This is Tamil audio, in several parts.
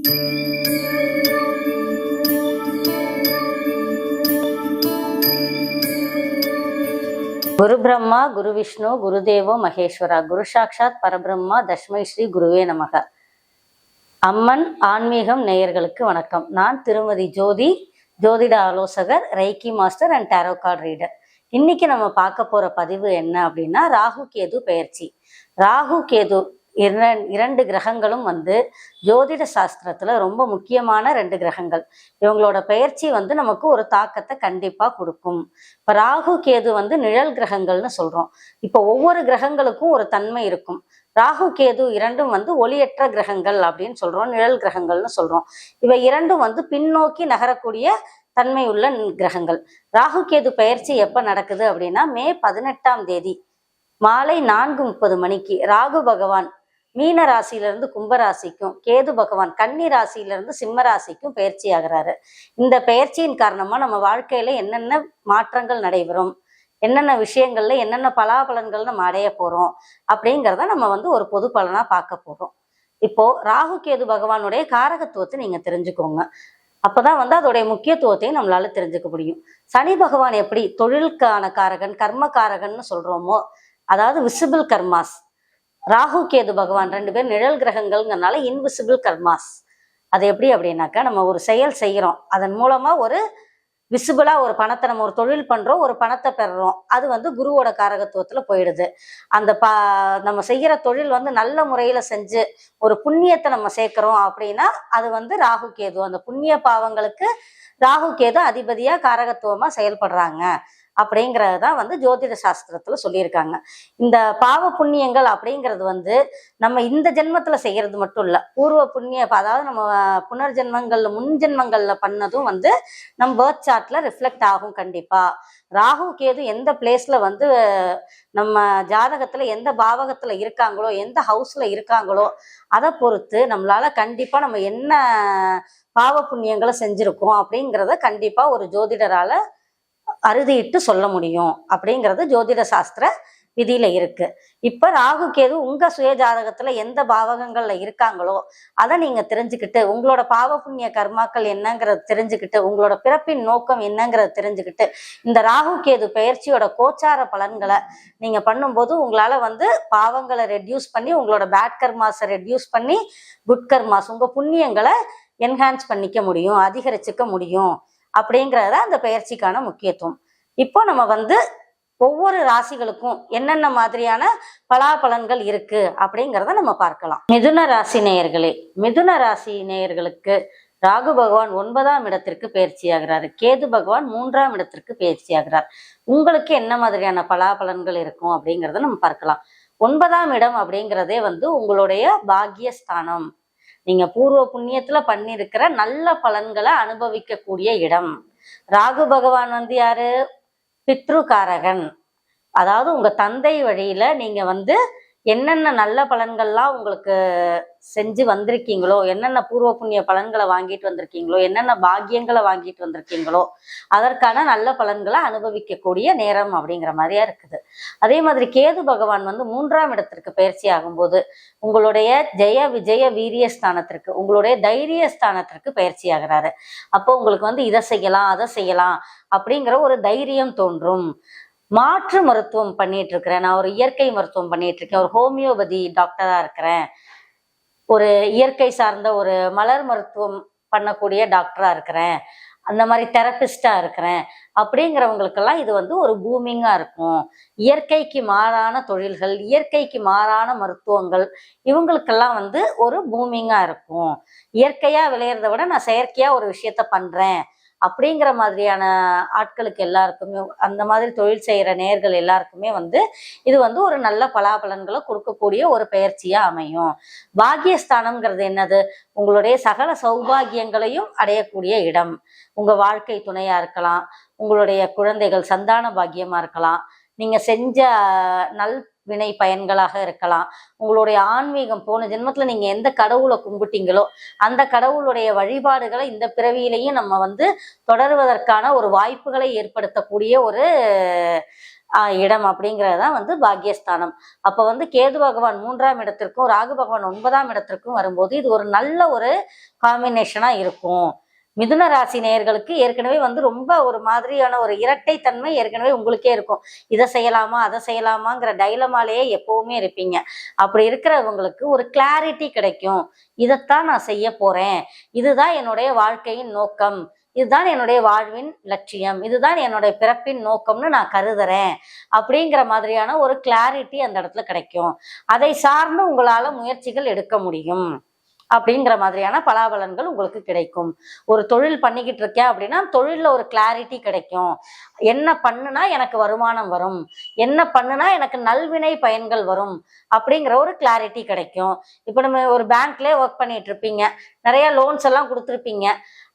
குரு பிரம்மா குரு விஷ்ணு குருதேவோ மகேஸ்வரா. குரு சாட்சாத் பரபிரம்மா தஷ்மை ஸ்ரீ குருவே நமக. அம்மன் ஆன்மீகம் நேயர்களுக்கு வணக்கம். நான் திருமதி ஜோதி ஜோதிட ஆலோசகர் reiki master and tarot card reader இன்னைக்கு நம்ம பார்க்க போற பதிவு என்ன அப்படின்னா ராகு கேது பெயர்ச்சி. ராகு கேது இரண்டு கிரகங்களும் வந்து ஜோதிட சாஸ்திரத்துல ரொம்ப முக்கியமான ரெண்டு கிரகங்கள். இவங்களோட பயிற்சி வந்து நமக்கு ஒரு தாக்கத்தை கண்டிப்பா கொடுக்கும். இப்ப ராகு கேது வந்து நிழல் கிரகங்கள்னு சொல்றோம். இப்போ ஒவ்வொரு கிரகங்களுக்கும் ஒரு தன்மை இருக்கும். ராகு கேது இரண்டும் வந்து ஒளியற்ற கிரகங்கள் அப்படின்னு சொல்றோம். நிழல் கிரகங்கள்னு சொல்றோம். இவை இரண்டும் வந்து பின்னோக்கி நகரக்கூடிய தன்மை உள்ள கிரகங்கள். ராகு கேது பயிற்சி எப்ப நடக்குது அப்படின்னா மே பதினெட்டாம் தேதி மாலை நான்கு முப்பது மணிக்கு. ராகு பகவான் மீன ராசியிலிருந்து கும்பராசிக்கும் கேது பகவான் கன்னி ராசியிலிருந்து சிம்ம ராசிக்கும் பயிற்சி ஆகிறாரு. இந்த பயிற்சியின் காரணமா நம்ம வாழ்க்கையில என்னென்ன மாற்றங்கள் நடைபெறும்? என்னென்ன விஷயங்கள்ல என்னென்ன பலாபலன்கள் நம்ம அடைய போறோம்? அப்படிங்கிறத நம்ம வந்து ஒரு பொது பலனா பார்க்க போறோம். இப்போ ராகு கேது பகவானுடைய காரகத்துவத்தை நீங்க தெரிஞ்சுக்கோங்க. அப்பதான் வந்து அதோடைய முக்கியத்துவத்தையும் நம்மளால தெரிஞ்சுக்க முடியும். சனி பகவான் எப்படி தொழிலுக்கான காரகன் கர்ம காரகன்னு சொல்றோமோ அதாவது விசிபிள் கர்மாஸ் ராகு கேது பகவான் ரெண்டு பேர் நிழல் கிரகங்கள்ங்கிறனால இன்விசிபிள் கர்மாஸ் அது எப்படி அப்படின்னாக்கா நம்ம ஒரு செயல் செய்கிறோம் அதன் மூலமாக ஒரு விசிபிளாக ஒரு பணத்தை நம்ம ஒரு தொழில் பண்ணுறோம் ஒரு பணத்தை பெறுறோம். அது வந்து குருவோட காரகத்துவத்தில் போயிடுது. அந்த பா நம்ம செய்கிற தொழில் வந்து நல்ல முறையில் செஞ்சு ஒரு புண்ணியத்தை நம்ம சேர்க்குறோம் அப்படின்னா அது வந்து ராகு கேது. அந்த புண்ணிய பாவங்களுக்கு ராகு கேது அதிபதியாக காரகத்துவமாக செயல்படுறாங்க. அப்படிங்கிறது தான் வந்து ஜோதிட சாஸ்திரத்தில் சொல்லியிருக்காங்க. இந்த பாவ புண்ணியங்கள் அப்படிங்கிறது வந்து நம்ம இந்த ஜென்மத்தில் செய்கிறது மட்டும் இல்லை பூர்வ புண்ணிய அதாவது நம்ம புனர்ஜென்மங்களில் முன் ஜென்மங்களில் பண்ணதும் வந்து நம்ம பேர்த் சார்ட்டில் ரிஃப்ளெக்ட் ஆகும் கண்டிப்பாக ராகு கேது எந்த பிளேஸில் வந்து நம்ம ஜாதகத்தில் எந்த பாவகத்தில் இருக்காங்களோ எந்த ஹவுஸில் இருக்காங்களோ அதை பொறுத்து நம்மளால் கண்டிப்பாக நம்ம என்ன பாவ புண்ணியங்களை செஞ்சுருக்கோம் அப்படிங்கிறத கண்டிப்பாக ஒரு ஜோதிடரால் அறுதியிட்டு சொல்ல முடியும் அப்படிங்கிறது ஜோதிட சாஸ்திர விதியில இருக்கு. இப்ப ராகு கேது உங்க சுய ஜாதகத்துல எந்த பாவகங்கள்ல இருக்காங்களோ அதை நீங்க தெரிஞ்சுக்கிட்டு உங்களோட பாவ புண்ணிய கர்மாக்கள் என்னங்கிறத தெரிஞ்சுக்கிட்டு உங்களோட பிறப்பின் நோக்கம் என்னங்கிறத தெரிஞ்சுக்கிட்டு இந்த ராகு கேது பயிற்சியோட கோச்சார பலன்களை நீங்க பண்ணும்போது உங்களால வந்து பாவங்களை ரெடியூஸ் பண்ணி உங்களோட பேட் கர்மாஸை ரெடியூஸ் பண்ணி குட் கர்மாஸ் உங்க புண்ணியங்களை என்ஹான்ஸ் பண்ணிக்க முடியும் அதிகரிச்சுக்க முடியும். அப்படிங்கிறத அந்த பெயர்ச்சிக்கான முக்கியத்துவம். இப்போ நம்ம வந்து ஒவ்வொரு ராசிகளுக்கும் என்னென்ன மாதிரியான பலாபலன்கள் இருக்கு அப்படிங்கிறத நம்ம பார்க்கலாம். மிதுன ராசி நேயர்களே மிதுன ராசி நேயர்களுக்கு ராகு பகவான் ஒன்பதாம் இடத்திற்கு பயிற்சி ஆகிறார். கேது பகவான் மூன்றாம் இடத்திற்கு பயிற்சி ஆகிறார். உங்களுக்கு என்ன மாதிரியான பலாபலன்கள் இருக்கும் அப்படிங்கிறத நம்ம பார்க்கலாம். ஒன்பதாம் இடம் அப்படிங்கிறதே வந்து உங்களுடைய பாக்கியஸ்தானம் நீங்க பூர்வ புண்ணியத்துல பண்ணியிருக்கிற நல்ல பலன்களை அனுபவிக்கக்கூடிய இடம். ராகு பகவான் வந்து யாரு? பித்ருகாரகன் அதாவது உங்க தந்தை வழியில நீங்க வந்து என்னென்ன நல்ல பலன்கள்லாம் உங்களுக்கு செஞ்சு வந்திருக்கீங்களோ என்னென்ன பூர்வ புண்ணிய பலன்களை வாங்கிட்டு வந்திருக்கீங்களோ என்னென்ன பாக்கியங்களை வாங்கிட்டு வந்திருக்கீங்களோ அதற்கான நல்ல பலன்களை அனுபவிக்கக்கூடிய நேரம் அப்படிங்கிற மாதிரியா இருக்குது. அதே மாதிரி கேது பகவான் வந்து மூன்றாம் இடத்திற்கு பயிற்சி ஆகும்போது உங்களுடைய ஜெய விஜய வீரிய ஸ்தானத்திற்கு உங்களுடைய தைரிய ஸ்தானத்திற்கு பயிற்சி ஆகிறாரு. அப்போ உங்களுக்கு வந்து இதை செய்யலாம் அதை செய்யலாம் அப்படிங்கிற ஒரு தைரியம் தோன்றும். மாற்று மருத்துவம் பண்ணிட்டு இருக்கிறேன். நான் ஒரு இயற்கை மருத்துவம் பண்ணிட்டு இருக்கேன். ஒரு ஹோமியோபதி டாக்டரா இருக்கிறேன். ஒரு இயற்கை சார்ந்த ஒரு மலர் மருத்துவம் பண்ணக்கூடிய டாக்டரா இருக்கிறேன். அந்த மாதிரி தெரபிஸ்டா இருக்கிறேன். அப்படிங்கிறவங்களுக்கெல்லாம் இது வந்து ஒரு பூமிங்கா இருக்கும். இயற்கைக்கு மாறான தொழில்கள் இயற்கைக்கு மாறான மருத்துவங்கள் இவங்களுக்கெல்லாம் வந்து ஒரு பூமிங்கா இருக்கும். இயற்கையா விளையிறத விட நான் செயற்கையா ஒரு விஷயத்த பண்றேன். அப்படிங்கிற மாதிரியான ஆட்களுக்கு எல்லாருக்குமே அந்த மாதிரி தொழில் செய்கிற நேர்கள் எல்லாருக்குமே வந்து இது வந்து ஒரு நல்ல பலாபலன்களை கொடுக்கக்கூடிய ஒரு பயிற்சியாக அமையும். பாக்கியஸ்தானம்ங்கிறது என்னது? உங்களுடைய சகல சௌபாகியங்களையும் அடையக்கூடிய இடம். உங்கள் வாழ்க்கை துணையாக இருக்கலாம். உங்களுடைய குழந்தைகள் சந்தான பாக்கியமாக இருக்கலாம். நீங்கள் செஞ்ச நல் வினை பயன்களாக இருக்கலாம். உங்களுடைய ஆன்மீகம் போன ஜென்மத்துல நீங்க எந்த கடவுளை கும்பிட்டீங்களோ அந்த கடவுளுடைய வழிபாடுகளை இந்த பிறவியிலையும் நம்ம வந்து தொடருவதற்கான ஒரு வாய்ப்புகளை ஏற்படுத்தக்கூடிய ஒரு இடம் அப்படிங்கிறதான் வந்து பாக்கியஸ்தானம் அப்ப வந்து கேது பகவான் மூன்றாம் இடத்திற்கும் ராகு பகவான் ஒன்பதாம் இடத்திற்கும் வரும்போது இது ஒரு நல்ல ஒரு காம்பினேஷனா இருக்கும். மிதுன ராசி நேயர்களுக்கு ஏற்கனவே வந்து ரொம்ப ஒரு மாதிரியான ஒரு இரட்டை தன்மை ஏற்கனவே உங்களுக்கே இருக்கும். இதை செய்யலாமா அதை செய்யலாமாங்கிற டைலமாலேயே எப்பவுமே இருப்பீங்க. அப்படி இருக்கிறவங்களுக்கு ஒரு கிளாரிட்டி கிடைக்கும். இதைத்தான் நான் செய்ய போறேன். இதுதான் என்னுடைய வாழ்க்கையின் நோக்கம். இதுதான் என்னுடைய வாழ்வின் லட்சியம். இதுதான் என்னுடைய பிறப்பின் நோக்கம்னு நான் கருதுறேன். அப்படிங்கிற மாதிரியான ஒரு கிளாரிட்டி அந்த இடத்துல கிடைக்கும். அதை சார்ந்து உங்களால முயற்சிகள் எடுக்க முடியும். அப்படிங்கிற மாதிரியான பலாபலன்கள் உங்களுக்கு கிடைக்கும். ஒரு தொழில் பண்ணிக்கிட்டு இருக்கேன் அப்படின்னா தொழிலில் ஒரு கிளாரிட்டி கிடைக்கும். என்ன பண்ணுனா எனக்கு வருமானம் வரும். என்ன பண்ணுனா எனக்கு நல்வினை பயன்கள் வரும் அப்படிங்கிற ஒரு கிளாரிட்டி கிடைக்கும். இப்போ நம்ம ஒரு பேங்க்லேயே ஒர்க் பண்ணிட்டு இருப்பீங்க. நிறைய லோன்ஸ் எல்லாம் கொடுத்துருப்பீங்க.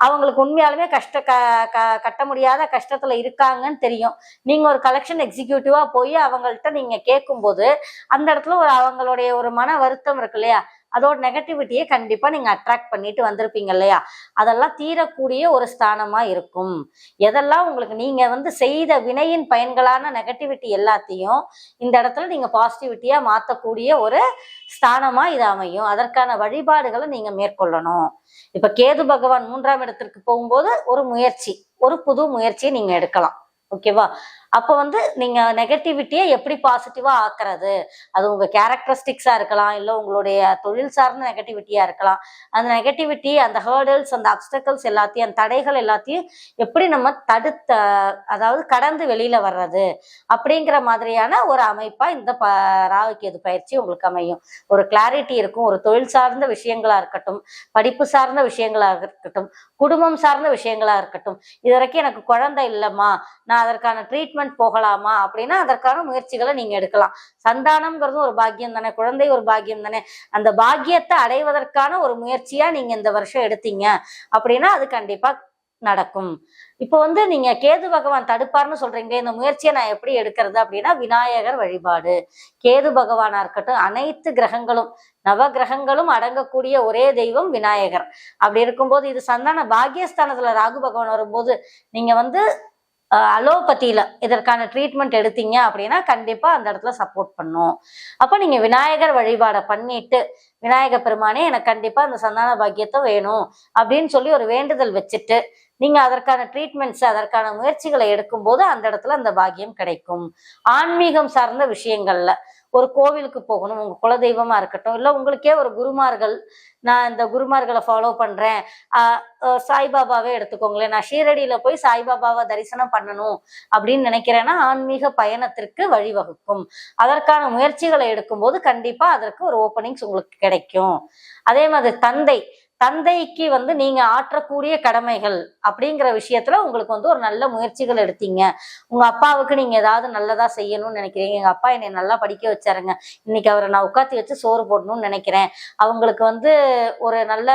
அவங்களுக்கு உண்மையாலுமே கஷ்ட க க கட்ட முடியாத கஷ்டத்தில் இருக்காங்கன்னு தெரியும். நீங்கள் ஒரு கலெக்ஷன் எக்ஸிக்யூட்டிவாக போய் அவங்கள்ட்ட நீங்கள் கேட்கும்போது அந்த இடத்துல ஒரு அவங்களுடைய ஒரு மன வருத்தம் இருக்கு இல்லையா? அதோட நெகட்டிவிட்டியை கண்டிப்பா நீங்க அட்ராக்ட் பண்ணிட்டு வந்திருப்பீங்க இல்லையா? அதெல்லாம் தீரக்கூடிய ஒரு ஸ்தானமா இருக்கும். எதெல்லாம் உங்களுக்கு நீங்க வந்து செய்த வினையின் பயன்களான நெகட்டிவிட்டி எல்லாத்தையும் இந்த இடத்துல நீங்க பாசிட்டிவிட்டியா மாத்தக்கூடிய ஒரு ஸ்தானமா இது அமையும். அதற்கான வழிபாடுகளை நீங்க மேற்கொள்ளணும். இப்ப கேது பகவான் மூன்றாம் இடத்திற்கு போகும்போது ஒரு முயற்சி ஒரு புது முயற்சியை நீங்க எடுக்கலாம். ஓகேவா? அப்போ வந்து நீங்கள் நெகட்டிவிட்டியை எப்படி பாசிட்டிவாக ஆக்குறது? அது உங்கள் கேரக்டரிஸ்டிக்ஸாக இருக்கலாம் இல்லை உங்களுடைய தொழில் சார்ந்த நெகட்டிவிட்டியாக இருக்கலாம். அந்த நெகட்டிவிட்டி அந்த ஹேர்டல்ஸ் அந்த அப்டக்கல்ஸ் எல்லாத்தையும் அந்த தடைகள் எல்லாத்தையும் எப்படி நம்ம தடுத்த அதாவது கடந்து வெளியில் வர்றது? அப்படிங்கிற மாதிரியான ஒரு அமைப்பாக இந்த ப ராகுக்கேது பயிற்சி உங்களுக்கு அமையும். ஒரு கிளாரிட்டி இருக்கும் ஒரு தொழில் சார்ந்த விஷயங்களாக இருக்கட்டும் படிப்பு சார்ந்த விஷயங்களாக இருக்கட்டும் குடும்பம் சார்ந்த விஷயங்களாக இருக்கட்டும். இது வரைக்கும் எனக்கு குழந்தை இல்லைம்மா. நான் அதற்கான ட்ரீட்மெண்ட் போகலாமா அப்படின்னா அதற்கான முயற்சிகளை நீங்க எடுக்கலாம். சந்தானம்ங்கிறது ஒரு பாக்கியம் தானே குழந்தை ஒரு பாக்கியம் தானே. அந்த பாக்கியத்தை அடைவதற்கான ஒரு முயற்சியா நீங்க இந்த வருஷம் எடுத்தீங்க அப்படின்னா அது கண்டிப்பா நடக்கும். இப்போ வந்து நீங்க கேது பகவான் தடுப்பார்னு சொல்றீங்க இந்த முயற்சியை நான் எப்படி எடுக்கிறது அப்படின்னா விநாயகர் வழிபாடு. கேது பகவானா இருக்கட்டும் அனைத்து கிரகங்களும் நவ கிரகங்களும் அடங்கக்கூடிய ஒரே தெய்வம் விநாயகர். அப்படி இருக்கும்போது இது சந்தான பாக்கியஸ்தானத்துல ராகு பகவான் வரும்போது நீங்க வந்து அலோபதியில் இதற்கான ட்ரீட்மெண்ட் எடுத்தீங்க அப்படின்னா கண்டிப்பா அந்த இடத்துல சப்போர்ட் பண்ணும். அப்போ நீங்க விநாயகர் வழிபாடை பண்ணிட்டு விநாயகர் பெருமானே எனக்கு கண்டிப்பா அந்த சந்தான பாக்கியத்தை வேணும் அப்படின்னு சொல்லி ஒரு வேண்டுதல் வச்சுட்டு நீங்க அதற்கான ட்ரீட்மெண்ட்ஸ் அதற்கான முயற்சிகளை எடுக்கும்போது அந்த இடத்துல அந்த பாக்கியம் கிடைக்கும். ஆன்மீகம் சார்ந்த விஷயங்கள்ல ஒரு கோவிலுக்கு போகணும் உங்க குலதெய்வமா இருக்கட்டும் இல்லை உங்களுக்கே ஒரு குருமார்கள் நான் இந்த குருமார்களை ஃபாலோ பண்றேன் சாய்பாபாவே எடுத்துக்கோங்களேன் நான் ஷீரடியில போய் சாய்பாபாவை தரிசனம் பண்ணணும் அப்படின்னு நினைக்கிறேன்னா ஆன்மீக பயணத்திற்கு வழிவகுக்கும். அதற்கான முயற்சிகளை எடுக்கும்போது கண்டிப்பா அதற்கு ஒரு ஓப்பனிங்ஸ் உங்களுக்கு கிடைக்கும். அதே மாதிரி தந்தை தந்தைக்கு வந்து நீங்க ஆற்றக்கூடிய கடமைகள் அப்படிங்கிற விஷயத்துல உங்களுக்கு வந்து ஒரு நல்ல முயற்சிகள் எடுத்தீங்க. உங்க அப்பாவுக்கு நீங்க ஏதாவது நல்லதா செய்யணும்னு நினைக்கிறீங்க. எங்க அப்பா என்னை நல்லா படிக்க வச்சாருங்க. இன்னைக்கு அவரை நான் உட்காத்தி வச்சு சோறு போடணும்னு நினைக்கிறேன். அவங்களுக்கு வந்து ஒரு நல்ல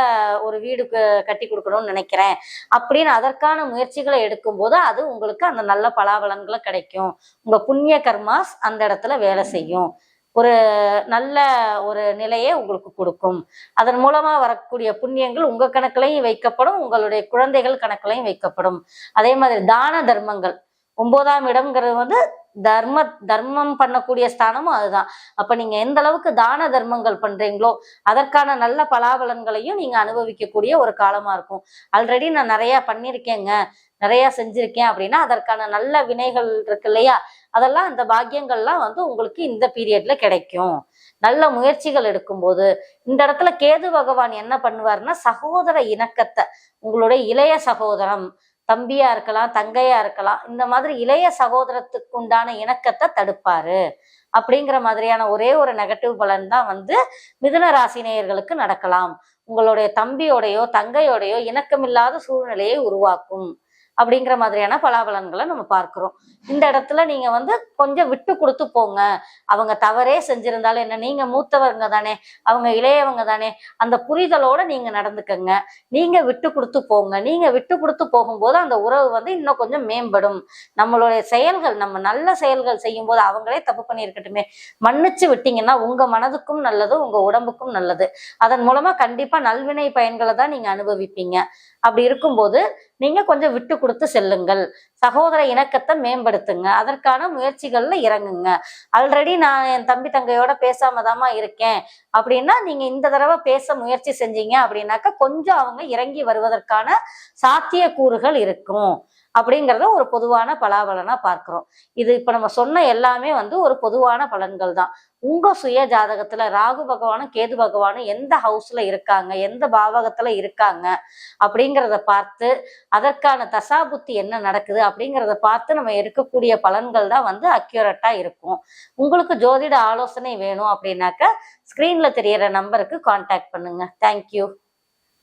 ஒரு வீடு கட்டி கொடுக்கணும்னு நினைக்கிறேன். அப்படின்னு அதற்கான முயற்சிகளை எடுக்கும்போது அது உங்களுக்கு அந்த நல்ல பலாபலன்களை கிடைக்கும். உங்க புண்ணிய கர்மாஸ் அந்த இடத்துல வேலை செய்யும். ஒரு நல்ல ஒரு நிலையை உங்களுக்கு கொடுக்கும். அதன் மூலமா வரக்கூடிய புண்ணியங்கள் உங்க கணக்குலையும் வைக்கப்படும் உங்களுடைய குழந்தைகள் கணக்குலையும் வைக்கப்படும். அதே மாதிரி தான தர்மங்கள். ஒன்பதாம் இடம்ங்கிறது வந்து தர்ம தர்மம் பண்ணக்கூடிய ஸ்தானமும் அதுதான். அப்ப நீங்க எந்த அளவுக்கு தான தர்மங்கள் பண்றீங்களோ அதற்கான நல்ல பலாபலன்களையும் நீங்க அனுபவிக்கக்கூடிய ஒரு காலமா இருக்கும். ஆல்ரெடி நான் நிறைய பண்ணியிருக்கேங்க நிறைய செஞ்சிருக்கேன் அப்படின்னா அதற்கான நல்ல வினைகள் இருக்கு இல்லையா? அதெல்லாம் அந்த பாக்கியங்கள்லாம் வந்து உங்களுக்கு இந்த பீரியட்ல கிடைக்கும். நல்ல முயற்சிகள் எடுக்கும்போது இந்த இடத்துல கேது பகவான் என்ன பண்ணுவாருன்னா சகோதர இணக்கத்தை உங்களுடைய இளைய சகோதரம் தம்பியா இருக்கலாம் தங்கையா இருக்கலாம் இந்த மாதிரி இளைய சகோதரத்துக்கு உண்டான இணக்கத்தை தடுப்பாரு. அப்படிங்கிற மாதிரியான ஒரே ஒரு நெகட்டிவ் பலன் தான் வந்து மிதுன ராசி நேயர்களுக்கு நடக்கலாம். உங்களுடைய தம்பியோடையோ தங்கையோடையோ இணக்கமில்லாத சூழ்நிலையை உருவாக்கும். அப்படிங்கிற மாதிரியான பலாபலன்களை நம்ம பார்க்கிறோம். இந்த இடத்துல நீங்க வந்து கொஞ்சம் விட்டு கொடுத்து போங்க. அவங்க தவறே செஞ்சிருந்தாலும் என்ன நீங்க மூத்தவங்க தானே அவங்க இளையவங்க தானே அந்த புரிதலோட நீங்க நடந்துக்கங்க. நீங்க விட்டு கொடுத்து போங்க. நீங்க விட்டு கொடுத்து போகும்போது அந்த உறவு வந்து இன்னும் கொஞ்சம் மேம்படும். நம்மளுடைய செயல்கள் நம்ம நல்ல செயல்கள் செய்யும் போது அவங்களே தப்பு பண்ணியிருக்கட்டுமே. மன்னிச்சு விட்டீங்கன்னா உங்க மனதுக்கும் நல்லது உங்க உடம்புக்கும் நல்லது. அதன் மூலமா கண்டிப்பா நல்வினை பயன்களை தான் நீங்க அனுபவிப்பீங்க. அப்படி இருக்கும்போது நீங்க கொஞ்சம் விட்டு கொடுத்து செல்லுங்கள். சகோதர இணக்கத்தை மேம்படுத்துங்க. அதற்கான முயற்சிகள்ல இறங்குங்க. ஆல்ரெடி நான் என் தம்பி தங்கையோட பேசாம தாம்மா இருக்கேன். அப்படின்னா நீங்க இந்த தடவை பேச முயற்சி செஞ்சீங்க அப்படின்னாக்கா கொஞ்சம் அவங்க இறங்கி வருவதற்கான சாத்திய கூறுகள் இருக்கும். அப்படிங்கிறத ஒரு பொதுவான பலாபலனா பார்க்கிறோம். இது இப்ப நம்ம சொன்ன எல்லாமே வந்து ஒரு பொதுவான பலன்கள் தான். உங்க சுய ஜாதகத்துல ராகு பகவானும் கேது பகவானும் எந்த ஹவுஸ்ல இருக்காங்க எந்த பாவகத்துல இருக்காங்க அப்படிங்கிறத பார்த்து அதற்கான தசாபுத்தி என்ன நடக்குது அப்படிங்கிறத பார்த்து நம்ம எடுக்கக்கூடிய பலன்கள் தான் வந்து அக்யூரட்டா இருக்கும். உங்களுக்கு ஜோதிட ஆலோசனை வேணும் அப்படின்னாக்க ஸ்கிரீன்ல தெரியற நம்பருக்கு காண்டாக்ட் பண்ணுங்க. தேங்க்யூ